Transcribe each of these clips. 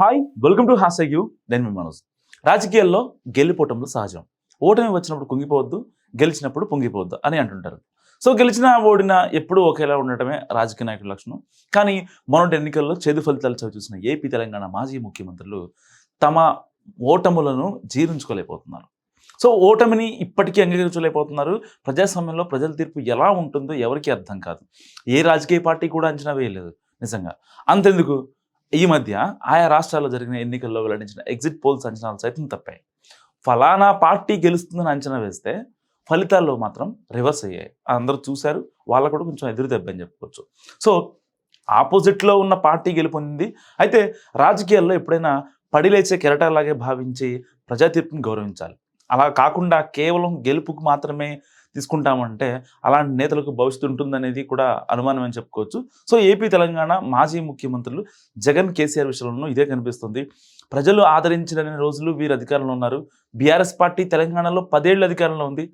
Hi welcome to hash U నేను మీ మనోజ్. రాజకీయాల్లో గెలిపోవటంలో సహజం. ఓటమి వచ్చినప్పుడు కుంగిపోవద్దు గెలిచినప్పుడు పొంగిపోవద్దు అని అంటుంటారు. సో గెలిచిన ఓడిన ఎప్పుడూ ఒకేలా ఉండటమే రాజకీయ నాయకుల లక్షణం. కానీ మొన్నటి ఎన్నికల్లో చేదు ఫలితాలు చవి చూసిన ఏపీ తెలంగాణ మాజీ ముఖ్యమంత్రులు తమ ఓటములను జీర్ణించుకోలేకపోతున్నారు. సో ఓటమిని ఇప్పటికీ అంగీకరించలేకపోతున్నారు. ప్రజాస్వామ్యంలో ప్రజల తీర్పు ఎలా ఉంటుందో ఎవరికీ అర్థం కాదు. ఏ రాజకీయ పార్టీ కూడా అంచనా వేయలేదు నిజంగా. అంతెందుకు? ఈ మధ్య ఆయా రాష్ట్రాల్లో జరిగిన ఎన్నికల్లో వెల్లడించిన ఎగ్జిట్ పోల్స్ అంచనాలు సైతం తప్పాయి. ఫలానా పార్టీ గెలుస్తుందని అంచనా వేస్తే ఫలితాల్లో మాత్రం రివర్స్ అయ్యాయి. అందరూ చూశారు వాళ్ళకు కూడా కొంచెం ఎదురు దెబ్బని చెప్పుకోవచ్చు. సో ఆపోజిట్లో ఉన్న పార్టీ గెలుపొందింది. అయితే రాజకీయాల్లో ఎప్పుడైనా పడిలేచే కెరటాలాగే భావించి ప్రజా తీర్పుని గౌరవించాలి. అలా కాకుండా కేవలం గెలుపుకు మాత్రమే తీసుకుంటామంటే అలాంటి నేతలకు భవిష్యత్తు ఉంటుందనేది కూడా అనుమానం అని చెప్పుకోవచ్చు. సో ఏపీ తెలంగాణ మాజీ ముఖ్యమంత్రులు జగన్ కేసీఆర్ విషయంలో ఇదే కనిపిస్తుంది. ప్రజలు ఆదరించిన రోజులు వీరు అధికారంలో ఉన్నారు. బీఆర్ఎస్ పార్టీ తెలంగాణలో పదేళ్ళు అధికారంలో ఉంది.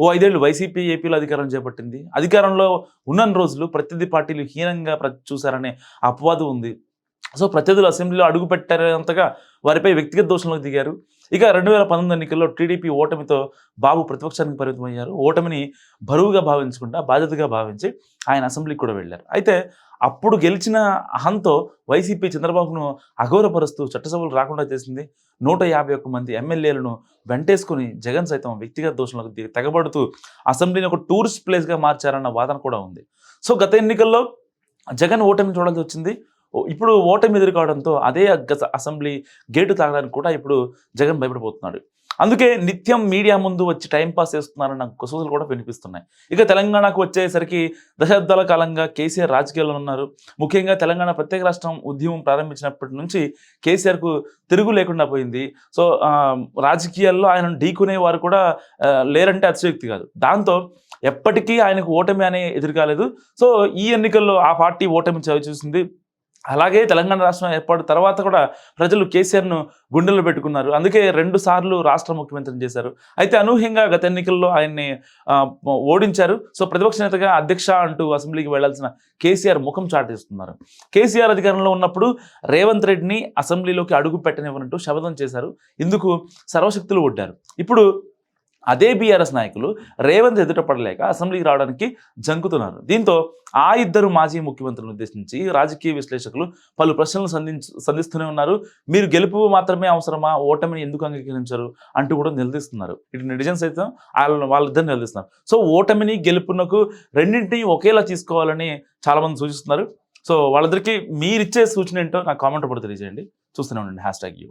ఓ ఐదేళ్ళు వైసీపీ ఏపీలో అధికారం చేపట్టింది. అధికారంలో ఉన్న రోజులు ప్రత్యర్థి పార్టీలు హీనంగా చూశారనే అపవాదం ఉంది. సో ప్రత్యర్థులు అసెంబ్లీలో అడుగు పెట్టారంతగా వారిపై వ్యక్తిగత దోషంలోకి దిగారు. ఇక రెండు వేల పంతొమ్మిది ఎన్నికల్లో టీడీపీ ఓటమితో బాబు ప్రతిపక్షానికి పరిమితమయ్యారు. ఓటమిని బరువుగా భావించకుండా బాధ్యతగా భావించి ఆయన అసెంబ్లీకి కూడా వెళ్ళారు. అయితే అప్పుడు గెలిచిన అహంతో వైసీపీ చంద్రబాబును అఘోరపరుస్తూ చట్టసభలు రాకుండా చేసింది నూట యాభై ఒక్క మంది ఎమ్మెల్యేలను వెంటేసుకుని జగన్ సైతం వ్యక్తిగత దోషంలో తెగబడుతూ అసెంబ్లీని ఒక టూరిస్ట్ ప్లేస్గా మార్చారన్న వాదన కూడా ఉంది. సో గత ఎన్నికల్లో జగన్ ఓటమి చూడాల్సి వచ్చింది. ఇప్పుడు ఓటమి ఎదుర్కోవడంతో అదే అసెంబ్లీ గేటు తాగడానికి కూడా ఇప్పుడు జగన్ భయపడిపోతున్నాడు. అందుకే నిత్యం మీడియా ముందు వచ్చి టైంపాస్ చేస్తున్నారన్న గుసగుసలు కూడా వినిపిస్తున్నాయి. ఇక తెలంగాణకు వచ్చేసరికి దశాబ్దాల కాలంగా కేసీఆర్ రాజకీయాల్లో ఉన్నారు. ముఖ్యంగా తెలంగాణ ప్రత్యేక రాష్ట్రం ఉద్యమం ప్రారంభించినప్పటి నుంచి కేసీఆర్కు తిరుగు లేకుండా పోయింది. సో రాజకీయాల్లో ఆయనను ఢీకునే వారు కూడా లేరంటే అతిశయోక్తి కాదు. దాంతో ఎప్పటికీ ఆయనకు ఓటమి అనే ఎదురుకాలేదు. సో ఈ ఎన్నికల్లో ఆ పార్టీ ఓటమి చవి చూసింది అలాగే తెలంగాణ రాష్ట్రం ఏర్పాటు తర్వాత కూడా ప్రజలు కేసీఆర్ను గుండెల్లో పెట్టుకున్నారు. అందుకే రెండు సార్లు రాష్ట్ర ముఖ్యమంత్రిని చేశారు. అయితే అనూహ్యంగా గత ఎన్నికల్లో ఆయన్ని ఓడించారు. సో ప్రతిపక్ష నేతగా అధ్యక్ష అంటూ అసెంబ్లీకి వెళ్ళాల్సిన కేసీఆర్ ముఖం చాటేస్తున్నారు. కేసీఆర్ అధికారంలో ఉన్నప్పుడు రేవంత్ రెడ్డిని అసెంబ్లీలోకి అడుగు పెట్టనివ్వనంటూ శపథం చేశారు. ఇందుకు సర్వశక్తులు ఒడ్డారు. ఇప్పుడు అదే బీఆర్ఎస్ నాయకులు రేవంత్ ఎదుటపడలేక అసెంబ్లీకి రావడానికి జంకుతున్నారు. దీంతో ఆ ఇద్దరు మాజీ ముఖ్యమంత్రులను ఉద్దేశించి రాజకీయ విశ్లేషకులు పలు ప్రశ్నలు సంధించు సంధిస్తూనే ఉన్నారు. మీరు గెలుపు మాత్రమే అవసరమా? ఓటమిని ఎందుకు అంగీకరించారు? అంటూ కూడా నిలదీస్తున్నారు. ఇటు నెటిజన్స్ అయితే వాళ్ళ వాళ్ళిద్దరు నిలదీస్తున్నారు. సో ఓటమిని గెలుపునకు రెండింటినీ ఒకేలా తీసుకోవాలని చాలామంది సూచిస్తున్నారు. సో వాళ్ళిద్దరికి మీరిచ్చే సూచన ఏంటో నాకు కామెంట్ కూడా తెలియజేయండి. చూస్తూనే ఉండండి. Hashtag U.